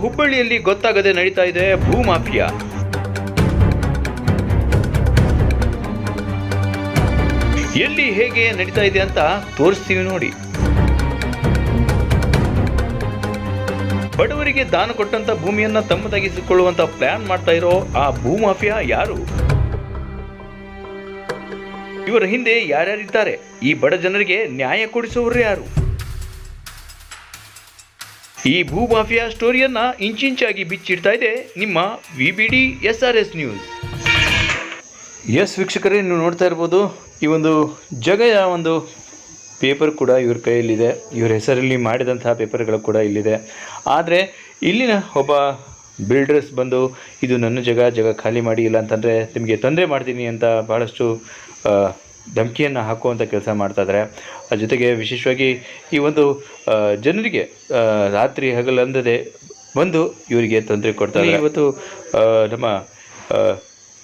ಹುಬ್ಬಳ್ಳಿಯಲ್ಲಿ ಗೊತ್ತಾಗದೆ ನಡೀತಾ ಇದೆ ಭೂಮಾಫಿಯಾ ಎಲ್ಲಿ ಹೇಗೆ ನಡೀತಾ ಇದೆ ಅಂತ ತೋರಿಸ್ತೀವಿ ನೋಡಿ. ಬಡವರಿಗೆ ದಾನ ಕೊಟ್ಟಂತ ಭೂಮಿಯನ್ನ ತಮ್ಮದಾಗಿಸಿಕೊಳ್ಳುವಂತ ಪ್ಲಾನ್ ಮಾಡ್ತಾ ಇರೋ ಆ ಭೂ ಮಾಫಿಯಾ ಯಾರು? ಇವರ ಹಿಂದೆ ಯಾರ್ಯಾರಿದ್ದಾರೆ? ಈ ಬಡ ಜನರಿಗೆ ನ್ಯಾಯ ಕೊಡಿಸುವವರು ಯಾರು? ಈ ಭೂ ಮಾಫಿಯಾ ಸ್ಟೋರಿಯನ್ನ ಇಂಚಿಂಚಾಗಿ ಬಿಚ್ಚಿಡ್ತಾ ಇದೆ ನಿಮ್ಮ V B D S R S news. S ವೀಕ್ಷಕರೇ, ನೀವು ನೋಡ್ತಾ ಇರ್ಬೋದು, ಈ ಒಂದು ಜಗಯ ಒಂದು ಪೇಪರ್ ಕೂಡ ಇವ್ರ ಕೈಯಲ್ಲಿದೆ. ಇವ್ರ ಹೆಸರಲ್ಲಿ ಮಾಡಿದಂತಹ ಪೇಪರ್ಗಳು ಕೂಡ ಇಲ್ಲಿದೆ. ಆದರೆ, ಇಲ್ಲಿನ ಒಬ್ಬ ಬಿಲ್ಡರ್ಸ್ ಬಂದು, ಇದು ನನ್ನ ಜಾಗ ಜಾಗ ಖಾಲಿ ಮಾಡಿ, ಇಲ್ಲ ಅಂತಂದರೆ ನಿಮಗೆ ತೊಂದರೆ ಮಾಡ್ತೀನಿ ಅಂತ ಭಾಳಷ್ಟು ಧಮಕಿಯನ್ನು ಹಾಕುವಂಥ ಕೆಲಸ ಮಾಡ್ತಾಯಿದ್ದಾರೆ ಜೊತೆಗೆ ವಿಶೇಷವಾಗಿ ಈ ಒಂದು ಜನರಿಗೆ ರಾತ್ರಿ ಹಗಲಂದದೆ ಬಂದು ಇವರಿಗೆ ತೊಂದರೆ ಕೊಡ್ತಾರೆ ಇವತ್ತು ನಮ್ಮ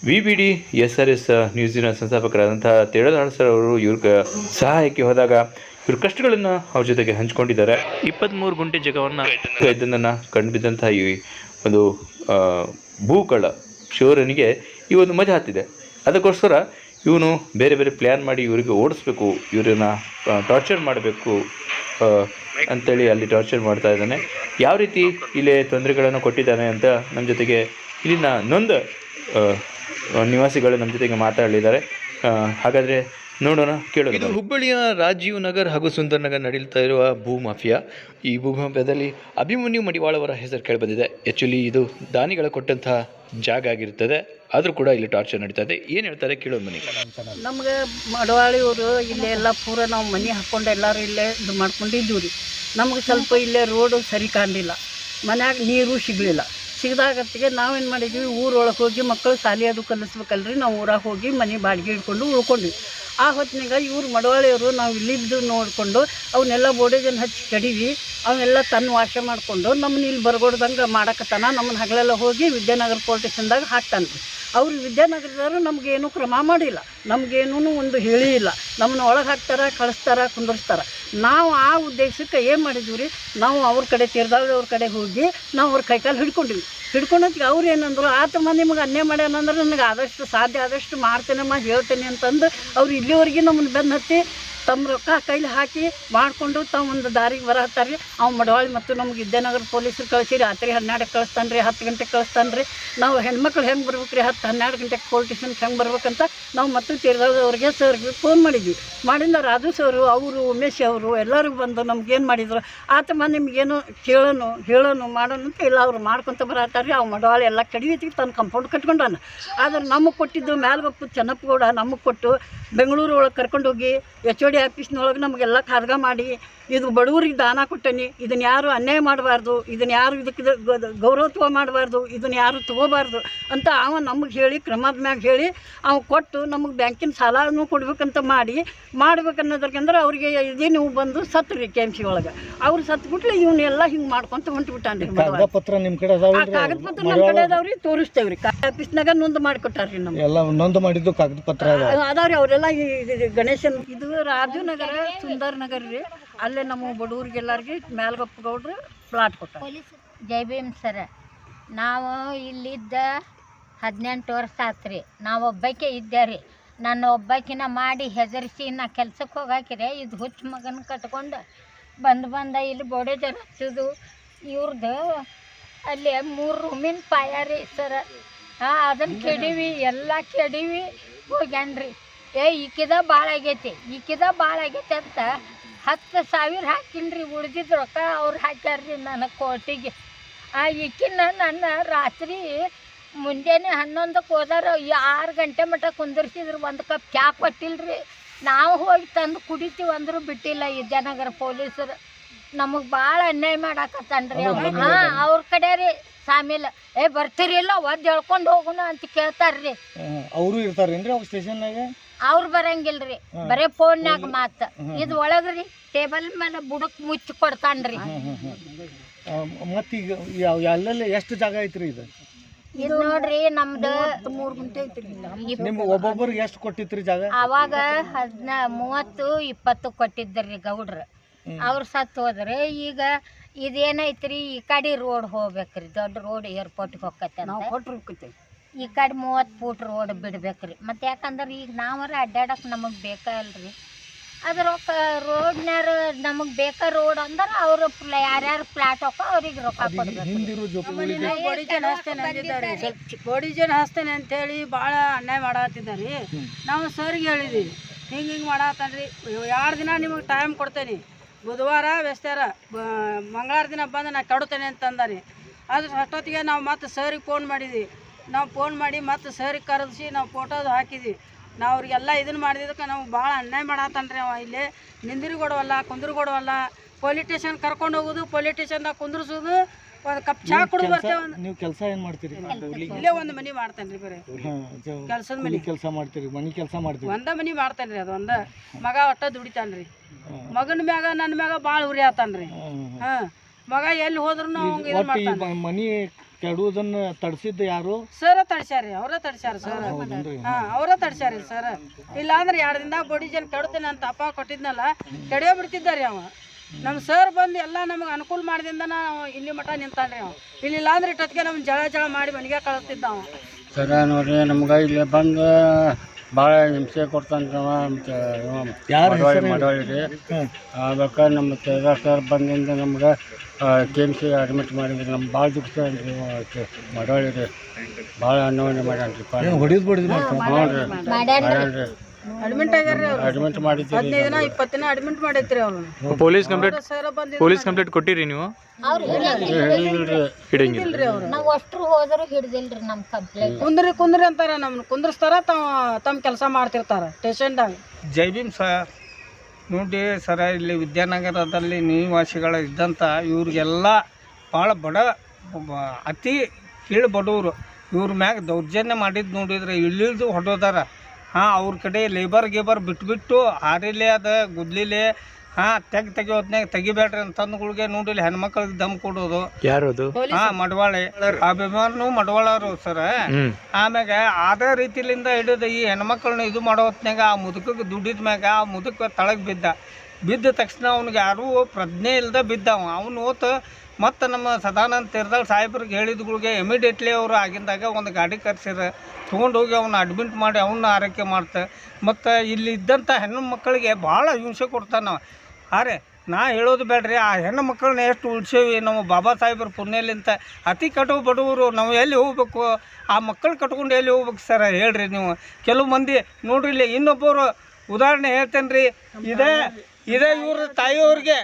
V B D S R S ನ್ಯೂಸಿನ ಸಂಸ್ಥಾಪಕರಾದಂಥ ತೇಳದಾಳ್ ಸರ್ ಅವರು ಇವ್ರ ಸಹಾಯಕ್ಕೆ ಹೋದಾಗ ಇವ್ರ ಕಷ್ಟಗಳನ್ನು ಅವ್ರ ಜೊತೆಗೆ ಹಂಚ್ಕೊಂಡಿದ್ದಾರೆ. ಇಪ್ಪತ್ತ್ಮೂರು ಗುಂಟೆ ಜಗವನ್ನು ಇದನ್ನು ಕಂಡುಬಿದ್ದಂಥ ಈ ಒಂದು ಭೂಕಳ ಶಿವರನಿಗೆ ಈ ಒಂದು ಮಜಾ ಹತ್ತಿದೆ. ಅದಕ್ಕೋಸ್ಕರ ಇವನು ಬೇರೆ ಬೇರೆ ಪ್ಲ್ಯಾನ್ ಮಾಡಿ ಇವರಿಗೆ ಓಡಿಸ್ಬೇಕು, ಇವರನ್ನ ಟಾರ್ಚರ್ ಮಾಡಬೇಕು ಅಂತೇಳಿ ಅಲ್ಲಿ ಟಾರ್ಚರ್ ಮಾಡ್ತಾ ಇದ್ದಾನೆ. ಯಾವ ರೀತಿ ಇಲ್ಲಿ ತೊಂದರೆಗಳನ್ನು ಕೊಟ್ಟಿದ್ದಾನೆ ಅಂತ ನಮ್ಮ ಜೊತೆಗೆ ಇಲ್ಲಿನ ನೊಂದ ನಿವಾಸಿಗಳು ನಮ್ಮ ಜೊತೆಗೆ ಮಾತಾಡಲಿದ್ದಾರೆ. ಹಾಗಾದರೆ ನೋಡೋಣ ಕೇಳೋಣ. ಇದು ಹುಬ್ಬಳ್ಳಿಯ ರಾಜೀವ್ ನಗರ್ ಹಾಗೂ ಸುಂದರ್ ನಗರ್ ನಡೀತಾ ಇರುವ ಭೂ ಮಾಫಿಯಾ. ಈ ಭೂ ಮಾಫಿಯಾದಲ್ಲಿ ಅಭಿಮನ್ಯು ಮಡಿವಾಳ ಅವರ ಹೆಸರು ಕೇಳಿಬಂದಿದೆ. ಆ್ಯಕ್ಚುಲಿ ಇದು ದಾನಿಗಳ ಕೊಟ್ಟಂತಹ ಜಾಗ ಆಗಿರ್ತದೆ ಆದರೂ ಕೂಡ ಇಲ್ಲಿ ಟಾರ್ಚರ್ ನಡೀತಾ ಇದೆ. ಏನು ಹೇಳ್ತಾರೆ ಕೇಳೋದು ಮನೆ. ನಮ್ಗೆ ಮಡವಾಳಿಯವರು ಇಲ್ಲೇ ಎಲ್ಲ ಪೂರ ನಾವು ಮನೆ ಹಾಕ್ಕೊಂಡು ಎಲ್ಲರೂ ಇಲ್ಲೇ ಇದು ಮಾಡ್ಕೊಂಡಿದ್ದೀವಿ ರೀ. ನಮ್ಗೆ ಸ್ವಲ್ಪ ಇಲ್ಲೇ ರೋಡು ಸರಿ ಕಾಣಲಿಲ್ಲ. ಮನ್ಯಾಗ ನೀರು ಸಿಗಲಿಲ್ಲ. ಸಿಗದಾಗತ್ತಿಗೆ ನಾವೇನು ಮಾಡಿದ್ವಿ? ಊರೊಳಗೆ ಹೋಗಿ ಮಕ್ಕಳು ಶಾಲೆ ಅದು ಕಲಿಸ್ಬೇಕಲ್ರಿ. ನಾವು ಊರಾಗ ಹೋಗಿ ಮನೆ ಬಾಡಿಗೆ ಹಿಡ್ಕೊಂಡು ಉಳ್ಕೊಂಡ್ವಿ. ಆ ಹೊತ್ತಿನಾಗ ಇವ್ರು ಮಡವಾಳಿಯವರು ನಾವು ಇಲ್ಲಿದ್ದು ನೋಡಿಕೊಂಡು ಅವನ್ನೆಲ್ಲ ಬೋಡೇಜನ್ ಹಚ್ಚಿ ಕಡಿವಿ. ಅವನ್ನೆಲ್ಲ ತನ್ನ ವಾಶ ಮಾಡಿಕೊಂಡು ನಮ್ಮನ್ನ ಇಲ್ಲಿ ಬರ್ಗೊಡ್ದಂಗೆ ಮಾಡಕತ್ತಾನ. ನಮ್ಮನ್ನ ಹಗಲೆಲ್ಲ ಹೋಗಿ ವಿದ್ಯಾನಗರ ಪೊಲೀಸ್ ಸ್ಟೇಷನ್ದಾಗ ಹಾಕ್ತಾನೆ. ರೀ ಅವ್ರು ವಿದ್ಯಾನಗರದವರು ನಮಗೇನು ಕ್ರಮ ಮಾಡಿಲ್ಲ. ನಮಗೇನೂ ಒಂದು ಹೇಳಿ ಇಲ್ಲ. ನಮ್ಮನ್ನ ಒಳಗೆ ಹಾಕ್ತಾರ, ಕಳಿಸ್ತಾರ, ಕುಂದರ್ಸ್ತಾರ. ನಾವು ಆ ಉದ್ದೇಶಕ್ಕೆ ಏನು ಮಾಡಿದ್ವಿ ರೀ? ನಾವು ಅವ್ರ ಕಡೆ ತೀರ್ದಾಳವ್ರ ಕಡೆ ಹೋಗಿ ನಾವು ಅವ್ರ ಕೈಕಾಲು ಹಿಡ್ಕೊಂಡ್ವಿ. ಹಿಡ್ಕೊಂಡೋತ್ತಿಗೆ ಅವ್ರು ಏನಂದ್ರು ಆತಮ್ಮ ನಿಮಗೆ ಅನ್ಯಾಯ ಮಾಡ್ಯಾನಂದ್ರೆ ನನಗೆ ಆದಷ್ಟು ಸಾಧ್ಯ, ಆದಷ್ಟು ಮಾಡ್ತೇನಮ್ಮ, ಹೇಳ್ತೇನೆ ಅಂತಂದು ಅವ್ರು ಇಲ್ಲಿವರೆಗೆ ನಮ್ಮನ್ನು ಬೆನ್ನು ಹತ್ತಿ ತಮ್ಮ ರೊಕ್ಕ ಕೈಲಿ ಹಾಕಿ ಮಾಡಿಕೊಂಡು ತಾವು ಒಂದು ದಾರಿಗೆ ಬರತ್ತಾರೆ ರೀ. ಅವ್ನು ಮಡವಾಳಿ ಮತ್ತು ನಮ್ಗೆ ವಿದ್ಯಾನಗರ ಪೊಲೀಸರು ಕಳಿಸಿ ರಾತ್ರಿ ಹನ್ನೆರಡಕ್ಕೆ ಕಳಿಸ್ತಾನೆ ರೀ, ಹತ್ತು ಗಂಟೆಗೆ ಕಳಿಸ್ತಾನೆ ರೀ. ನಾವು ಹೆಣ್ಮಕ್ಳು ಹೆಂಗೆ ಬರ್ಬೇಕು ರೀ, ಹತ್ತು ಹನ್ನೆರಡು ಗಂಟೆಗೆ ಪೊಲೀಸ್ ಸ್ಟೇಷನ್ಗೆ ಹೆಂಗೆ ಬರ್ಬೇಕಂತ ನಾವು ಮತ್ತು ತೀರ್ದವ್ರಿಗೆ ಸರ್ಗೆ ಫೋನ್ ಮಾಡಿದ್ವಿ. ಮಾಡಿದ ರಾಜು ಸರ್, ಅವರು, ಉಮೇಶ್ ಅವರು ಎಲ್ಲರೂ ಬಂದು ನಮ್ಗೇನು ಮಾಡಿದ್ರು, ಆತಮ್ಮ ನಿಮ್ಗೇನು ಕೇಳೋನು, ಹೇಳೋನು, ಮಾಡೋನು ಅಂತ ಇಲ್ಲ ಅವ್ರು ಮಾಡ್ಕೊತ ಬರತ್ತಾರೆ ರೀ. ಅವು ಮಡವಾಳಿ ಎಲ್ಲ ಕಡಿವಿತಿಗೆ ತನ್ನ ಕಂಪೌಂಡ್ ಕಟ್ಕೊಂಡಾನ. ಆದ್ರೆ ನಮಗೆ ಕೊಟ್ಟಿದ್ದು ಮ್ಯಾಲ್ಗಪ್ಪು ಚೆನ್ನಪ್ಪಗೌಡ, ನಮಗೆ ಕೊಟ್ಟು ಬೆಂಗಳೂರು ಒಳಗೆ ಕರ್ಕೊಂಡೋಗಿ ಎಚ್ ಒ ಡಿ ಆಫೀಸ್ನೊಳಗೆ ನಮಗೆಲ್ಲ ಕಾರ್ಗ ಮಾಡಿ ಇದು ಬಡವರಿಗೆ ದಾನ ಕೊಟ್ಟೇನಿ ಇದನ್ನು ಯಾರು ಅನ್ಯಾಯ ಮಾಡಬಾರ್ದು ಇದನ್ನು ಯಾರು ಇದಕ್ಕೆ ಇದು ಗೌರವತ್ವ ಮಾಡಬಾರ್ದು ಇದನ್ನು ಯಾರು ತೊಗೋಬಾರ್ದು ಅಂತ ಅವ ನಮಗೆ ಹೇಳಿ ಕ್ರಮದ ಮ್ಯಾಗ ಹೇಳಿ ಅವ ಕೊಟ್ಟು ನಮಗೆ ಬ್ಯಾಂಕಿನ ಸಾಲನೂ ಕೊಡ್ಬೇಕಂತ ಮಾಡಿ ಮಾಡ್ಬೇಕನ್ನೋದ್ರಕಂದ್ರೆ ಅವ್ರಿಗೆ ಇದೇ ನೀವು ಬಂದು ಸತ್ತು ರೀ ಕೆ ಎಂ ಸಿ ಒಳಗೆ. ಅವ್ರು ಸತ್ಬಿಟ್ಲೆ ಇವನ್ನೆಲ್ಲ ಹಿಂಗೆ ಮಾಡ್ಕೊಂತ ಹೊಂಟ್ಬಿಟ್ಟಾನ್ರಿ ಕಾಗದ ಪತ್ರ ನಿಮ್ಮ ಕಡೆ ಕಾಗದ ಪತ್ರ ನಮ್ಮ ಕಡೆ ಅದಾವ್ರಿ ತೋರಿಸ್ತೇವ್ರಿ. ಆಫೀಸ್ನಾಗ ನೊಂದು ಮಾಡಿಕೊಟ್ಟಾರ್ರಿ ನಮ್ಗೆ. ಎಲ್ಲ ನೊಂದು ಮಾಡಿದ್ದು ಕಾಗದ ಪತ್ರ ಅದಾವ. ಅದಾವ್ರಿ ಅವರೆಲ್ಲ ಈ ಈ ಗಣೇಶನ್ ಇದು ರಾಜನಗರ ಸುಂದರ್ ನಗರ ರೀ. ಅಲ್ಲೇ ನಮ್ಮ ಬಡವ್ರಿಗೆಲ್ಲರಿಗೆ ಮ್ಯಾಲ್ಗಪ್ಪ ಗೌಡ್ರು ಪ್ಲಾಟ್ ಕೊಟ್ಟ ಜೈ ಭೀಮ್ ಸರ. ನಾವು ಇಲ್ಲಿದ್ದ ಹದಿನೆಂಟು ವರ್ಷ ಆತು ರೀ ನಾವು ಒಬ್ಬಾಕೆ ಇದ್ದೆ ರೀ ನನ್ನ ಒಬ್ಬಾಕಿನ ಮಾಡಿ ಹೆದರಿಸಿ ನಾ ಕೆಲ್ಸಕ್ಕೆ ಹೋಗಾಕಿರೆ, ಇದು ಹುಚ್ಚು ಮಗನ ಕಟ್ಕೊಂಡು ಬಂದು ಬಂದ ಇಲ್ಲಿ ಬೋಡೇಜರ್ ಹಚ್ಚೋದು. ಇವ್ರದ್ದು ಅಲ್ಲಿ ಮೂರು ರೂಮಿನ ಪಾಯ ರೀ ಸರ. ಹಾಂ ಅದನ್ನು ಕೆಡೀವಿ, ಎಲ್ಲ ಕೆಡೀವಿ ಹೋಗ್ಯಾನ್ರಿ. ಏ, ಈಕಿದ ಭಾಳ ಆಗೈತಿ. ಈಕಿದ ಭಾಳ ಆಗೈತಿ ಅಂತ ಹತ್ತು ಸಾವಿರ ಹಾಕಿನ್ರಿ ಉಳ್ದಿದ್ದು ರೊಕ್ಕ ಅವ್ರು ಹಾಕ್ಯಾರ್ರಿ ನನಗೆ ಕೋಟಿಗೆ. ಆ ಈಕಿನ ನನ್ನ ರಾತ್ರಿ ಮುಂಜಾನೆ ಹನ್ನೊಂದಕ್ಕೆ ಹೋದಾರ ಆರು ಗಂಟೆ ಮಟ್ಟ ಕುಂದಿರ್ಸಿದ್ರು, ಒಂದು ಕಪ್ ಚಾ ರೀ ನಾವು ಹೋಗಿ ತಂದು ಕುಡಿತೀವಿ ಅಂದರೂ ಬಿಟ್ಟಿಲ್ಲ ಈ ಪೊಲೀಸರು. ನಮಗೆ ಭಾಳ ಅನ್ಯಾಯ ಮಾಡಾಕತ್ತಾನ್ರಿ ಹಾ ಹಾಂ ಅವ್ರ ಕಡೆ ರೀ ಸಾಮಿಲ್ ಏ ಬರ್ತೀರಿಲ್ಲ ಒದ್ ಹೇಳ್ಕೊಂಡು ಹೋಗುಣ ಅಂತ ಕೇಳ್ತಾರ್ರಿ. ಅವರು ಇರ್ತಾರೇನ್ರಿ ಅವ್ರ ಸ್ಟೇಷನ್ನಾಗ ಅವ್ರು ಬರಂಗಿಲ್ರಿ. ಬರೇ ಫೋನ್ಯಾಗ ಮಾತ. ಇದು ಒಳಗ್ರಿ ಟೇಬಲ್ ಮೇಲೆ ಬುಡಕ್ ಮುಚ್ಚಿ ಕೊಡ್ತಾನ್ರಿ. ಮತ್ತೀಗ ಎಲ್ಲೆಲ್ಲ ಎಷ್ಟು ಜಾಗ ಐತ್ರಿ ಇದು? ಇದು ನೋಡ್ರಿ ನಮ್ದು ಮೂರು ಗುಂಟೆ ಐತ್ರಿ ನಿಮ್ಗೆ ಒಬ್ಬೊಬ್ಬರಿಗೆ ಎಷ್ಟು ಕೊಟ್ಟಿತ್ರಿ ಜಾಗ? ಅವಾಗ ಹದಿನ ಮೂವತ್ತು ಇಪ್ಪತ್ತು ಕೊಟ್ಟಿದ್ದರ್ರಿ ಗೌಡ್ರು. ಅವ್ರು ಸತ್ತು ಹೋದ್ರೆ ಈಗ ಇದೇನೈತ್ರಿ ಈ ಕಡೆ ರೋಡ್ ಹೋಗ್ಬೇಕ್ರಿ ದೊಡ್ಡ ರೋಡ್ ಏರ್ಪೋರ್ಟ್ಗೆ ಹೋಗತ್ತೆ ನಾವು ಕೊಟ್ಟರು ಹೋಗ್ತೇವೆ. ಈ ಕಡೆ ಮೂವತ್ತು ಫೂಟ್ ರೋಡ್ ಬಿಡ್ಬೇಕ್ರಿ. ಮತ್ತೆ ಯಾಕಂದ್ರೆ ಈಗ ನಾವರ ಅಡ್ಡಾಡಕ್ಕೆ ನಮಗೆ ಬೇಕಾ ಅಲ್ರಿ? ಅದ್ರ ರೋಡ್ನ್ಯಾರ ನಮಗೆ ಬೇಕಾ ರೋಡ್ ಅಂದ್ರೆ ಅವರು ಯಾರ್ಯಾರು ಫ್ಲಾಟ್ ಹೋಗೋ ಅವ್ರಿಗೆ ರೊಕ್ಕ ಕೊಡ್ಬೇಕು ಗೋಡಿ ಜನ ಹಸ್ತೇನೆ ಅಂದಿದ್ದಾರೆ ಗೋಡಿ ಜನ ಹಸ್ತೇನೆ ಅಂತೇಳಿ ಭಾಳ ಅನ್ಯಾಯ ಮಾಡತ್ತಿದ್ದಾರೆ ನಾವು ಸರ್ಗೆ ಹೇಳಿದ್ವಿ. ಹಿಂಗೆ ಹಿಂಗೆ ಮಾಡತ್ತನ್ರಿ ಎರಡು ದಿನ ನಿಮಗೆ ಟೈಮ್ ಕೊಡ್ತೇನೆ? ಬುಧವಾರ ವ್ಯಸ್ತಾರ ಮಂಗಳವಾರ ದಿನ ಬಂದು ನಾ ಕಡುತ್ತೇನೆ ಅಂತಂದಾರಿ. ಅದ್ರ ಅಷ್ಟೊತ್ತಿಗೆ ನಾವು ಮತ್ತೆ ಸರಿಗೆ ಫೋನ್ ಮಾಡಿದ್ವಿ. ನಾವು ಫೋನ್ ಮಾಡಿ ಮತ್ತೆ ಸರಿಗೆ ಕರೆಸಿ ನಾವು ಫೋಟೋದು ಹಾಕಿದ್ವಿ. ನಾವು ಅವ್ರಿಗೆಲ್ಲ ಇದನ್ನು ಮಾಡಿದ್ದಕ್ಕೆ ನಾವು ಭಾಳ ಅನ್ಯಾಯ ಮಾಡತ್ತನ್ರಿ ಅವ ಇಲ್ಲಿ. ನಿಂದಿರು ಕೊಡವಲ್ಲ ಕುಂದ್ರು ಕೊಡವಲ್ಲ ಪೊಲೀಸ್ ಕರ್ಕೊಂಡು ಹೋಗೋದು ಪೊಲೀಸ್ ಸ್ಟೇಷನ್ದಾಗ ಕುಂದ್ರಿಸೋದು ಒಂದು ಕಪ್ ಚಾ ಕುಡಿದು ಬರ್ತೇವೆ ಒಂದು ನೀವು ಕೆಲಸ ಏನು ಮಾಡ್ತೀರಿ? ಇಲ್ಲೇ ಒಂದು ಮನಿ ಮಾಡ್ತೇನೆ ರೀ ಕೆಲಸದ ಮನೆ. ಕೆಲಸ ಮಾಡ್ತೀರಿ ಮನೆ ಕೆಲಸ ಮಾಡ್ತೀರಿ? ಒಂದ ಮನಿ ಮಾಡ್ತೇನೆ ರೀ ಅದು ಒಂದ. ಮಗ ಒಟ್ಟ ದುಡಿತಾನ್ರಿ. ಮಗನ ಮ್ಯಾಗ ನನ್ನ ಮ್ಯಾಗ ಭಾಳ ಉರಿ ಆತಾನ್ರಿ. ಹಾಂ ಮಗ ಎಲ್ಲಿ ಹೋದ್ರು ಅವ್ಗೆ ಇದು ಮಾಡ್ತಾನೆ. ಮನಿ ಕೆಡುವುದನ್ನ ತಡ್ಸಿದ್ದು ಯಾರು? ಸರ ತಡ್ಸ್ಯಾರ ಅವರ ತಡ್ಸ್ಯಾರ ಸರ್. ಹಾ ಅವರ ತಡ್ಸ್ಯಾರ ಸರ್. ಇಲ್ಲಾಂದ್ರೆ ಎರಡು ದಿನ ಬಡಿ ಜನ ಕೆಡ್ತೇನೆ ಅಂತ ಅಪ್ಪ ಕೊಟ್ಟಿದ್ನಲ್ಲ ಕೆಡಿಯೋ ಬಿಡ್ತಿದ್ದಾರೆ ಅವ. ನಮ್ಮ ಸರ್ ಬಂದು ಎಲ್ಲ ನಮಗೆ ಅನುಕೂಲ ಮಾಡಿದಿಂದ ನಾವು ಇಲ್ಲಿ ಮಠ ನಿಂತಾನ್ರಿ ನಾವು ಇಲ್ಲಿ ಅಂದ್ರೆ ಇಟ್ಟೊತ್ತಿಗೆ ನಮ್ಮ ಜಳ ಜಳ ಮಾಡಿ ಮನೆಗೆ ಕಳಿಸ್ತಿದ್ದ ಅವ. ಸರ ನೋಡ್ರಿ ನಮ್ಗೆ ಇಲ್ಲಿ ಬಂದು ಭಾಳ ಹಿಂಸೆ ಕೊಡ್ತಾನೆ ಅವ. ಮತ್ತೆ ಯಾರ ಅದಕ್ಕೆ ನಮ್ಮ ತೇಜ ಸರ್ ಬಂದಿಂದ ನಮ್ಗೆ ಕೆ ಎಂ ಸಿ ಅಡ್ಮಿಟ್ ಮಾಡಿದ್ರಿ. ನಮ್ಗೆ ಭಾಳ ದುಃಖ ರೀ ಮಡವಾಳಿ ರೀ. ಭಾಳ ಅನ್ವಯ ಮಾಡ್ಯಾನ್ರಿ ಹೊಡಿದ್ ಹ್ಞೂ ರೀ. ಮಾಡ್ಯಾನ್ರಿ. ಅಡ್ಮಿಟ್ ಆಗ್ಯಾರ ಅವ್ರು. ಅಡ್ಮಿಟ್ ಮಾಡಿದ್ದೀರಿ ಹದಿನೈದು ದಿನ ಇಪ್ಪತ್ತು ದಿನ ಅಡ್ಮಿಟ್ ಮಾಡೈತ್ರಿ ಅವ್ರು. ಪೊಲೀಸ್ ಕಂಪ್ಲೇಂಟ್ ಸರ್ ಬಂದಿದ್ದು ಪೊಲೀಸ್ ಕಂಪ್ಲೇಂಟ್ ಕೊಟ್ಟಿರಿ ನೀವು? ಅವ್ರು ಹಿಡಿದಿಲ್ರಿ ಹಿಡಿಯಂಗಿಲ್ಲ ನಾವು ಅಷ್ಟ್ರು ಹೋದ್ರು ಹಿಡ್ದಿಲ್ರಿ ನಮ್ಮ ಕಂಪ್ಲೇಂಟ್ ಕುಂದ್ರಿ ಕುಂದ್ರಿ ಅಂತಾರ ನಮ್ನ. ಕುಂದ್ರಸ್ತಾರ ತಾವ ತಮ್ಮ ಕೆಲಸ ಮಾಡ್ತಿರ್ತಾರ ಸ್ಟೇಷನ್ದಾಗ ಜೈ ಭೀಮ್ ಸರ್. ನೋಡಿ ಸರ ಇಲ್ಲಿ ವಿದ್ಯಾನಗರದಲ್ಲಿ ನಿವಾಸಿಗಳ ಇದ್ದಂಥ ಇವ್ರಿಗೆಲ್ಲ ಭಾಳ ಬಡ ಅತಿ ಕೀಳು ಬಡವರು ಇವ್ರ ಮ್ಯಾಗ ದೌರ್ಜನ್ಯ ಮಾಡಿದ್ದು ನೋಡಿದ್ರೆ ಇಳಿದು ಹೊಡೋದಾರ. ಹಾಂ ಅವ್ರ ಕಡೆ ಲೇಬರ್ ಗೇಬರ್ ಬಿಟ್ಬಿಟ್ಟು ಹಾರಿಲೆ ಅದು ಗುದ್ಲಿಲೆ. ಹಾಂ ತೆಗ್ ತೆಗಿ ಹೊತ್ನ್ಯಾಗ ತೆಗಿಬೇಡ್ರಿ ಅಂತಂದ್ಗಳಿಗೆ ನೋಡಿಲ್ಲಿ ಹೆಣ್ಮಕ್ಳಿಗೆ ದಮ್ ಕೊಡೋದು. ಯಾರದು? ಅದು ಹಾಂ ಮಡವಾಳೆ. ಅಭಿಮಾನು ಮಡವಾಳರು ಸರ. ಆಮ್ಯಾಗ ಅದೇ ರೀತಿಲಿಂದ ಹಿಡಿದು ಈ ಹೆಣ್ಮಕ್ಳನ್ನ ಇದು ಮಾಡೋ ಹೊತ್ನಾಗ ಆ ಮುದುಕಿಗೆ ದುಡಿದ ಮ್ಯಾಗ ಆ ಮುದುಕ ತಳಗ್ ಬಿದ್ದ. ಬಿದ್ದ ತಕ್ಷಣ ಅವ್ನಿಗೆ ಯಾರೂ ಪ್ರಜ್ಞೆ ಇಲ್ದ ಬಿದ್ದವ. ಅವನು ಹೋತ ಮತ್ತು ನಮ್ಮ ಸದಾನಂದ ತೀರ್ದಾಳ್ ಸಾಹೇಬ್ರಿಗೆ ಹೇಳಿದ್ಗಳಿಗೆ ಇಮಿಡಿಯೇಟ್ಲಿ ಅವರು ಆಗಿಂದಾಗ ಒಂದು ಗಾಡಿ ಕರ್ಸಿರ. ತೊಗೊಂಡೋಗಿ ಅವನ್ನ ಅಡ್ಮಿಟ್ ಮಾಡಿ ಅವನ್ನ ಆರೈಕೆ ಮಾಡ್ತೆ. ಮತ್ತು ಇಲ್ಲಿ ಇದ್ದಂಥ ಹೆಣ್ಣು ಮಕ್ಕಳಿಗೆ ಭಾಳ ಹಿಂಸೆ ಕೊಡ್ತಾನೆ ಆರೆ, ನಾ ಹೇಳೋದು ಬೇಡ್ರಿ, ಆ ಹೆಣ್ಣು ಮಕ್ಕಳನ್ನ ಎಷ್ಟು ಉಳ್ಸೇವಿ, ನಮ್ಮ ಬಾಬಾ ಸಾಹೇಬ್ರ ಪುಣ್ಯಲಿಂತ ಅತಿ ಕಟು ಬಡವರು, ನಾವು ಎಲ್ಲಿ ಹೋಗ್ಬೇಕು? ಆ ಮಕ್ಕಳು ಕಟ್ಕೊಂಡು ಎಲ್ಲಿ ಹೋಗ್ಬೇಕು ಸರ್? ಹೇಳ್ರಿ ನೀವು. ಕೆಲವು ಮಂದಿ, ನೋಡ್ರಿ ಇಲ್ಲಿ ಇನ್ನೊಬ್ಬರು ಉದಾಹರಣೆ ಹೇಳ್ತೇನೆ ರೀ ಇದೇ ಇದೇ ಇವ್ರ ತಾಯಿಯವ್ರಿಗೆ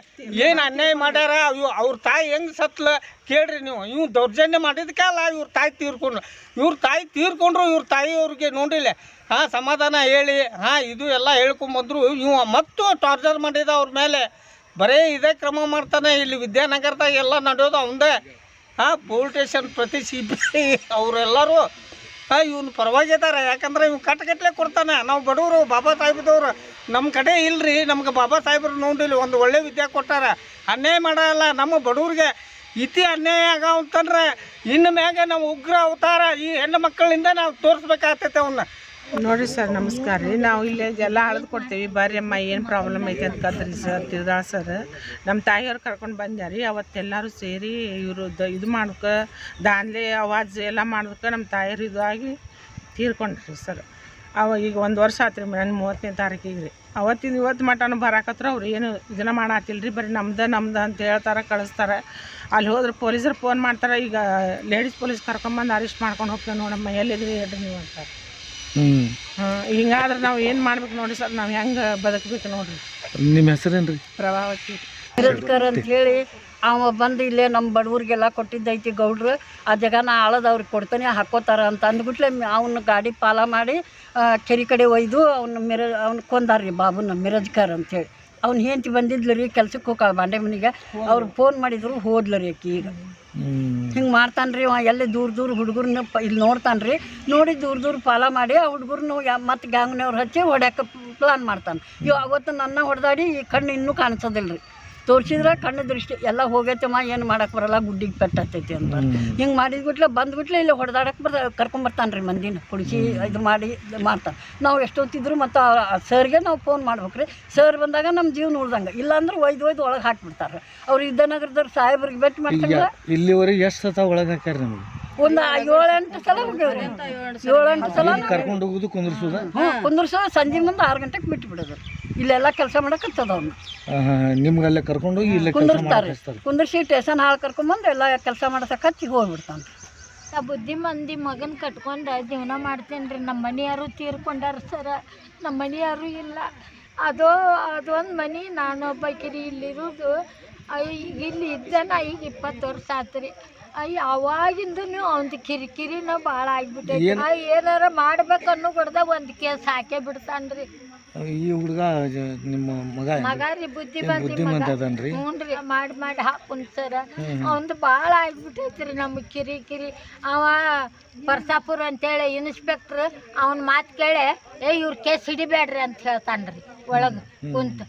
ಏನು ಅನ್ಯಾಯ ಮಾಡ್ಯಾರ? ಇವ್ ಅವ್ರ ತಾಯಿ ಹೆಂಗೆ ಸತ್ಲ? ಕೇಳ್ರಿ ನೀವು. ಇವ್ ದೌರ್ಜನ್ಯ ಮಾಡಿದಕ್ಕೆ ಅಲ್ಲ, ಇವ್ರ ತಾಯಿ ತೀರ್ಕೊಂಡ್ರು. ಇವ್ರ ತಾಯಿ ತೀರ್ಕೊಂಡ್ರು, ಇವ್ರ ತಾಯಿಯವ್ರಿಗೆ ನೋಡಿಲ್ಲ ಹಾಂ, ಸಮಾಧಾನ ಹೇಳಿ. ಹಾಂ, ಇದು ಎಲ್ಲ ಹೇಳ್ಕೊಂಬಂದ್ರು ಇವ ಮತ್ತು ಟಾರ್ಚರ್ ಮಾಡಿದ ಅವ್ರ ಮೇಲೆ. ಬರೀ ಇದೇ ಕ್ರಮ ಮಾಡ್ತಾನೆ. ಇಲ್ಲಿ ವಿದ್ಯಾನಗರದಾಗ ಎಲ್ಲ ನಡೆಯೋದು ಅವಂದೇ. ಹಾಂ, ಪೊಲೀಸ್ ಸ್ಟೇಷನ್ ಪ್ರತಿ ಸಿ ಬಿ ಅವರೆಲ್ಲರೂ ಇವ್ನು ಪರವಾಗಿದ್ದಾರೆ ಯಾಕಂದ್ರೆ ಇವ್ನು ಕಟ್ಟಗಟ್ಲೆ ಕೊಡ್ತಾನೆ. ನಾವು ಬಡವರು, ಬಾಬಾ ಸಾಹೇಬ್ದವ್ರು. ನಮ್ಮ ಕಡೆ ಇಲ್ರಿ. ನಮ್ಗೆ ಬಾಬಾ ಸಾಹೇಬ್ರು ನೋಡಿಲ್ಲ ಒಂದು ಒಳ್ಳೆ ವಿದ್ಯೆ ಕೊಟ್ಟಾರ. ಅನ್ಯಾಯ ಮಾಡಲ್ಲ. ನಮ್ಮ ಬಡವ್ರಿಗೆ ಇತಿ ಅನ್ಯಾಯ ಆಗೋ ಅಂತಂದ್ರೆ ಇನ್ನು ಮ್ಯಾಗೆ ನಾವು ಉಗ್ರ ಅವತಾರ. ಈ ಹೆಣ್ಣು ಮಕ್ಕಳಿಂದ ನಾವು ತೋರಿಸ್ಬೇಕಾಗ್ತೈತೆ ಅವನ್ನ ನೋಡಿರಿ ಸರ್, ನಮಸ್ಕಾರ ರೀ. ನಾವು ಇಲ್ಲಿ ಎಲ್ಲ ಅಳದು ಕೊಡ್ತೀವಿ. ಬರ್ರಿ ಅಮ್ಮ, ಏನು ಪ್ರಾಬ್ಲಮ್ ಐತೆ ಅಂತ ಕದ್ರಿ ಸರ್ ತಿರ್ದಾಳ ಸರ್. ನಮ್ಮ ತಾಯಿಯವ್ರು ಕರ್ಕೊಂಡು ಬಂದ್ಯಾರಿ ಅವತ್ತೆಲ್ಲರೂ ಸೇರಿ ಇವರು ದ ಇದು ಮಾಡ್ಕ ದಾನ್ಲೆ, ಅವಾಜ್ ಎಲ್ಲ ಮಾಡೋದಕ್ಕೆ ನಮ್ಮ ತಾಯಿಯರು ಇದಾಗಿ ತೀರ್ಕೊಂಡ್ರಿ ಸರ್. ಅವ ಈಗ ಒಂದು ವರ್ಷ ಆತ್ರಿ ನನ್ನ ಮೂವತ್ತನೇ ತಾರೀಕಿಗೆ ರೀ. ಅವತ್ತಿನ ಇವತ್ತು ಮಟನು ಬರಾಕತ್ರ ಅವ್ರು ಏನು ಇದನ್ನ ಮಾಡತ್ತಿಲ್ಲ ರೀ ಬರೀ ನಮ್ದು ನಮ್ದು ಅಂತ ಹೇಳ್ತಾರೆ, ಕಳಿಸ್ತಾರೆ. ಅಲ್ಲಿ ಹೋದ್ರೆ ಪೊಲೀಸರು ಫೋನ್ ಮಾಡ್ತಾರೆ, ಈಗ ಲೇಡೀಸ್ ಪೊಲೀಸ್ ಕರ್ಕೊಂಬಂದು ಅರೆಸ್ಟ್ ಮಾಡ್ಕೊಂಡು ಹೋಗ್ತೇವೆ ನೋಡಮ್ಮ. ಎಲ್ಲಿದ್ರಿ ಹೇಳ್ರಿ ನೀವು ಅಂತಾರೆ. ಹಿಂಗಾದ್ರೆ ನಾವು ಏನು ಮಾಡ್ಬೇಕು ನೋಡ್ರಿ ಸರ್? ನಾವು ಹೆಂಗೆ ಬದುಕಬೇಕು ನೋಡ್ರಿ? ನಿಮ್ಮ ಹೆಸರೇನು ರೀ ಪ್ರಭಾವತಿ. ಅಂಬೇಡ್ಕರ್ ಅಂತ ಹೇಳಿ ಅವ ಬಂದು ಇಲ್ಲೇ ನಮ್ಮ ಬಡವ್ರಿಗೆಲ್ಲ ಕೊಟ್ಟಿದ್ದೈತಿ ಗೌಡ್ರು. ಆ ಜಗನ ಆಳದವ್ರಿಗೆ ಕೊಡ್ತಾನೆ ಹಾಕೋತಾರ ಅಂತ ಅಂದ್ಬಿಟ್ಲೆ ಅವನ ಗಾಡಿ ಪಾಲ ಮಾಡಿ ಕೆರೆ ಕಡೆ ಒಯ್ದು ಅವ್ನ ಮಿರ ಅವ್ನ ಕೊಂದಾರ್ರಿ ಬಾಬುನ ಮಿರಜ್ಕರ್ ಅಂತೇಳಿ ಅವ್ನ ಹೆಂಡತಿ ಬಂದಿದ್ಲು ರೀ ಕೆಲ್ಸಕ್ಕೆ ಹೋಗಾಳ ಬಾಂಡೆ ಮನೆಗೆ. ಅವ್ರು ಫೋನ್ ಮಾಡಿದ್ರು ಹೋದ್ಲು ರೀ ಆಕಿ ಈಗ. ಹಿಂಗೆ ಮಾಡ್ತಾನೆ ರೀ ಅವ ಎಲ್ಲಿ ದೂರ ದೂರ ಹುಡುಗರನ್ನ ಪ ಇಲ್ಲಿ ನೋಡ್ತಾನೆ ರೀ. ನೋಡಿ ದೂರ ದೂರ ಪಾಲ ಮಾಡಿ ಆ ಹುಡುಗರ್ನು ಯಾ ಮತ್ತು ಗ್ಯಾಂಗ್ನವ್ರು ಹಚ್ಚಿ ಹೊಡ್ಯಾಕ ಪ್ಲಾನ್ ಮಾಡ್ತಾನೆ. ಇವ್ ಅವತ್ತು ನನ್ನ ಹೊಡೆದಾಡಿ ಈ ಕಣ್ಣು ಇನ್ನೂ ಕಾಣಿಸೋದಿಲ್ಲ ರೀ ತೋರಿಸಿದ್ರೆ ಕಣ್ಣು ದೃಷ್ಟಿ ಎಲ್ಲ ಹೋಗೈತಮ್ಮ ಏನು ಮಾಡಕ್ಕೆ ಬರಲ್ಲ ಗುಡ್ಡಿಗೆ ಪೆಟ್ಟೈತಿ ಅಂತ. ಹಿಂಗೆ ಮಾಡಿದ್ಬಿಟ್ಲೆ ಬಂದ್ಬಿಟ್ಲೆ ಇಲ್ಲಿ ಹೊಡೆದಾಡಕ್ಕೆ ಬರ ಕರ್ಕೊಂಬರ್ತಾನೆ ರೀ ಮಂದಿನ ಕುಡಿಸಿ ಇದು ಮಾಡಿ ಮಾಡ್ತಾನೆ ನಾವು ಎಷ್ಟೊತ್ತಿದ್ರು ಮತ್ತು ಸರ್ಗೆ ನಾವು ಫೋನ್ ಮಾಡ್ಬೇಕು ರೀ ಸರ್ ಬಂದಾಗ ನಮ್ಮ ಜೀವನ ಉಳ್ದಂಗೆ ಇಲ್ಲಾಂದ್ರೆ ಒಯ್ದು ಒಯ್ದು ಒಳಗೆ ಹಾಕ್ಬಿಡ್ತಾರೆ. ಅವ್ರು ಇದ್ದನಗರದವ್ರು ಸಾಹೇಬ್ರಿಗೆ ಭೇಟಿ ಮಾಡ್ತಾರೆ ಇಲ್ಲಿವರೆಗೆ ಎಷ್ಟು ಸತ ಒಳಗೆ ಹಾಕ್ಯಾರ ನಿಮ್ಗೆ? ಒಂದು ಏಳೆಂಟು ಸಲ ಹೋಗ್ಯಾವ್ರಿ. ಏಳೆಂಟು ಸಲ ಕರ್ಕೊಂಡು ಹೋಗುದು ಕುಂದ್ರಸೋದ? ಹ್ಞೂ ಸಂಜೆ ಮುಂದೆ ಆರು ಗಂಟೆಗೆ ಬಿಟ್ಟು ಬಿಡೋದು ಇಲ್ಲೆಲ್ಲ ಕೆಲಸ ಮಾಡಕತ್ತದ ಅವ್ನು. ನಿಮ್ಗೆ ಅಲ್ಲೇ ಕರ್ಕೊಂಡು ಹೋಗಿ ಇಲ್ಲೇ ಕೆಲಸ ಕುಂದಿರ್ತಾರೆ ಕುಂದಿರ್ಸಿ ಟೇಷನ್ ಹಾಳು ಕರ್ಕೊಂಬಂದು ಎಲ್ಲ ಕೆಲಸ ಮಾಡ್ಸಕ್ಕೆ ಹಚ್ಚಿ ಹೋಗ್ಬಿಡ್ತಾನೆ. ಆ ಬುದ್ಧಿ ಮಂದಿ ಮಗನ ಕಟ್ಕೊಂಡು ಜೀವನ ಮಾಡ್ತೇನೆ ರೀ ನಮ್ಮ ಮನೆಯವರು ತೀರ್ಕೊಂಡಾರ ಸರ. ನಮ್ಮ ಮನೆಯವರು ಇಲ್ಲ. ಅದು ಅದೊಂದು ಮನೆ ನಾನೊಬ್ಬಕಿರಿ ಇಲ್ಲಿರೋದು. ಈಗ ಇಲ್ಲಿ ನಾ ಈಗ ಇಪ್ಪತ್ತು ವರ್ಷ ಆತು ರೀ ಅಯ್ಯ ಅವಾಗಿಂದನು ಅವ್ನ್ದು ಕಿರಿಕಿರಿನ ಭಾಳ ಆಗ್ಬಿಟ್ಟೈತಿ ಏನಾರ ಮಾಡ್ಬೇಕು ಅನ್ನೋ ಕೊಡ್ದ ಒಂದು ಕೇಸ್ ಹಾಕೇ ಬಿಡ್ತಾನೆ ರೀ ಈ ಹುಡುಗ ನಿಮ್ಮ ಮಗ? ಮಗ. ರೀ ಅದನ್ರಿ? ಹ್ಞೂ ರೀ ಮಾಡಿ ಮಾಡಿ ಹಾಕುನ್ ಸರ. ಅವಂದು ಭಾಳ ಆಗ್ಬಿಟ್ಟೈತ್ರಿ ರೀ ನಮಗೆ ಕಿರಿ ಕಿರಿ. ಅವ ಪರ್ಸಾಪುರ ಅಂತೇಳಿ ಇನ್ಸ್ಪೆಕ್ಟ್ರ್ ಅವನ್ ಮಾತು ಕೇಳಿ ಏ ಇವ್ರ ಕೇಸ್ ಹಿಡಿಬೇಡ್ರಿ ಅಂತ ಹೇಳ್ತಾನೆ ರೀ ಒಳಗೆ ಕುಂತು.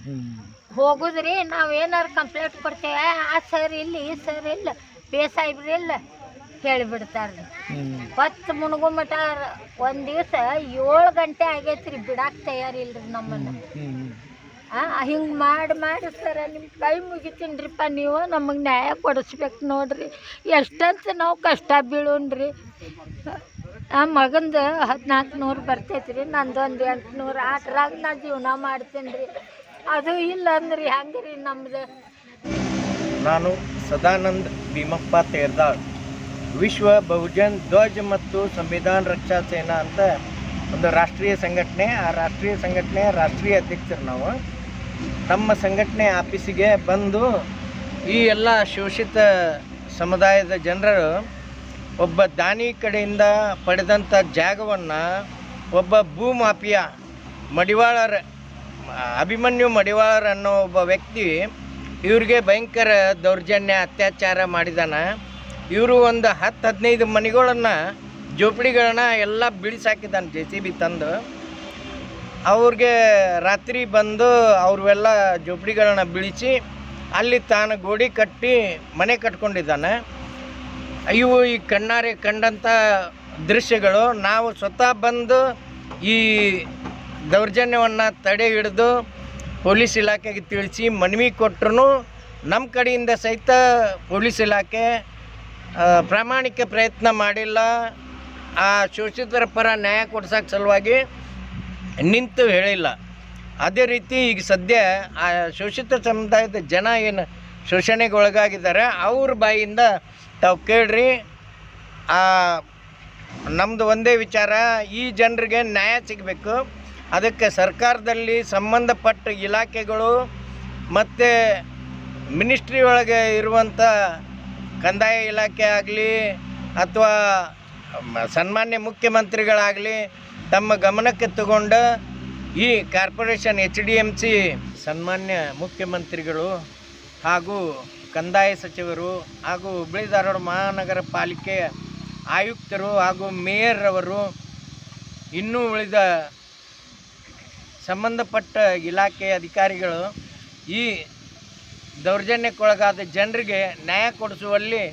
ಹೋಗುದ್ರಿ ನಾವು ಏನಾರು ಕಂಪ್ಲೇಂಟ್ ಕೊಡ್ತೇವೆ ಆ ಸರ್ ಇಲ್ಲಿ ಈ ಸರ್ ಇಲ್ಲ ಪೇ ಬಿಡ್ರಿ ಇಲ್ಲ. ಹೇಳಿಬಿಡ್ತಾರೆ ಹ್ಮ್. ಹೊತ್ತು ಮುಣಗು ಮಟ ಒಂದು ದಿವಸ ಏಳು ಗಂಟೆ ಆಗೈತೆ ರೀ ಬಿಡಾಕ್ ತಯಾರಿಲ್ರಿ ನಮ್ಮನ್ನು. ಹಿಂಗೆ ಮಾಡಿ ಮಾಡಿ ಸರ ನಿಮ್ಮ ಕೈ ಮುಗಿತೀನಿ ರೀಪ್ಪ ನೀವು ನಮಗೆ ನ್ಯಾಯ ಕೊಡಿಸ್ಬೇಕು ನೋಡ್ರಿ. ಎಷ್ಟಂತ ನಾವು ಕಷ್ಟ ಬೀಳೋಣ್ರಿ. ಆ ಮಗಂದು ಹದಿನಾಲ್ಕು ನೂರು ಬರ್ತೈತೆ ರೀ ನಂದು ಒಂದು ಎಂಟುನೂರು ಆಟ್ರಾಗ ನಾ ಜೀವನ ಮಾಡ್ತೀನಿ ರೀ ಅದು ಇಲ್ಲ ಅಂದ್ರಿ ಹೆಂಗೆ ರೀ ನಮ್ದು? ನಾನು ಸದಾನಂದ್ ಭೀಮಪ್ಪ ತೇರ್ದಾಳ್. ವಿಶ್ವ ಬಹುಜನ್ ಧ್ವಜ್ ಮತ್ತು ಸಂವಿಧಾನ ರಕ್ಷಾ ಸೇನಾ ಅಂತ ಒಂದು ರಾಷ್ಟ್ರೀಯ ಸಂಘಟನೆ, ಆ ರಾಷ್ಟ್ರೀಯ ಸಂಘಟನೆ ರಾಷ್ಟ್ರೀಯ ಅಧ್ಯಕ್ಷರು ನಾವು. ನಮ್ಮ ಸಂಘಟನೆ ಆಫೀಸಿಗೆ ಬಂದು ಈ ಎಲ್ಲ ಶೋಷಿತ ಸಮುದಾಯದ ಜನರು ಒಬ್ಬ ದಾನಿ ಕಡೆಯಿಂದ ಪಡೆದಂಥ ಜಾಗವನ್ನು ಒಬ್ಬ ಭೂಮಾಫಿಯ ಮಡಿವಾಳರ, ಅಭಿಮನ್ಯು ಮಡಿವಾಳರ್ ಅನ್ನೋ ಒಬ್ಬ ವ್ಯಕ್ತಿ ಇವ್ರಿಗೆ ಭಯಂಕರ ದೌರ್ಜನ್ಯ, ಅತ್ಯಾಚಾರ ಮಾಡಿದಾನ. ಇವರು ಒಂದು ಹತ್ತು ಹದಿನೈದು ಮನೆಗಳನ್ನು ಜೋಪಡಿಗಳನ್ನ ಎಲ್ಲ ಬೀಳಿಸಾಕಿದ್ದಾನೆ ಜೆ ಸಿ ಬಿ ತಂದು. ಅವ್ರಿಗೆ ರಾತ್ರಿ ಬಂದು ಅವ್ರವೆಲ್ಲ ಜೋಪಡಿಗಳನ್ನ ಬಿಡಿಸಿ ಅಲ್ಲಿ ತಾನು ಗೋಡಿ ಕಟ್ಟಿ ಮನೆ ಕಟ್ಕೊಂಡಿದ್ದಾನೆ. ಇವು ಈ ಕಣ್ಣಾರೆ ಕಂಡಂಥ ದೃಶ್ಯಗಳು. ನಾವು ಸ್ವತಃ ಬಂದು ಈ ದೌರ್ಜನ್ಯವನ್ನು ತಡೆ ಹಿಡಿದು ಪೊಲೀಸ್ ಇಲಾಖೆಗೆ ತಿಳಿಸಿ ಮನವಿ ಕೊಟ್ಟರು ನಮ್ಮ ಕಡೆಯಿಂದ ಸಹಿತ ಪೊಲೀಸ್ ಇಲಾಖೆ ಪ್ರಾಮಾಣಿಕ ಪ್ರಯತ್ನ ಮಾಡಿಲ್ಲ. ಆ ಶೋಷಿತರ ಪರ ನ್ಯಾಯ ಕೊಡ್ಸೋಕೆ ಸಲುವಾಗಿ ನಿಂತು ಹೇಳಿಲ್ಲ. ಅದೇ ರೀತಿ ಈಗ ಸದ್ಯ ಆ ಶೋಷಿತ ಸಮುದಾಯದ ಜನ ಏನು ಶೋಷಣೆಗೆ ಒಳಗಾಗಿದ್ದಾರೆ ಅವ್ರ ಬಾಯಿಂದ ತಾವು ಕೇಳ್ರಿ. ಆ ನಮ್ಮದು ಒಂದೇ ವಿಚಾರ, ಈ ಜನರಿಗೆ ನ್ಯಾಯ ಸಿಗಬೇಕು. ಅದಕ್ಕೆ ಸರ್ಕಾರದಲ್ಲಿ ಸಂಬಂಧಪಟ್ಟ ಇಲಾಖೆಗಳು ಮತ್ತು ಮಿನಿಸ್ಟ್ರಿ ಒಳಗೆ ಇರುವಂಥ ಕಂದಾಯ ಇಲಾಖೆ ಆಗಲಿ ಅಥವಾ ಸನ್ಮಾನ್ಯ ಮುಖ್ಯಮಂತ್ರಿಗಳಾಗಲಿ ತಮ್ಮ ಗಮನಕ್ಕೆ ತಗೊಂಡು ಈ corporation H D M C ಸನ್ಮಾನ್ಯ ಮುಖ್ಯಮಂತ್ರಿಗಳು ಹಾಗೂ ಕಂದಾಯ ಸಚಿವರು ಹಾಗೂ ಹುಬ್ಬಳ್ಳಿ ಧಾರವಾಡ ಮಹಾನಗರ ಪಾಲಿಕೆ ಆಯುಕ್ತರು ಹಾಗೂ ಮೇಯರ್ ಅವರು ಇನ್ನೂ ಉಳಿದ ಸಂಬಂಧಪಟ್ಟ ಇಲಾಖೆ ಅಧಿಕಾರಿಗಳು ಈ ದೌರ್ಜನ್ಯಕ್ಕೊಳಗಾದ ಜನರಿಗೆ ನ್ಯಾಯ ಕೊಡಿಸುವಲ್ಲಿ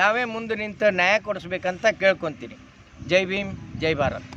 ತಾವೇ ಮುಂದೆ ನಿಂತು ನ್ಯಾಯ ಕೊಡಿಸ್ಬೇಕಂತ ಕೇಳ್ಕೊತೀನಿ. ಜೈ ಭೀಮ್ ಜೈ ಭಾರತ್.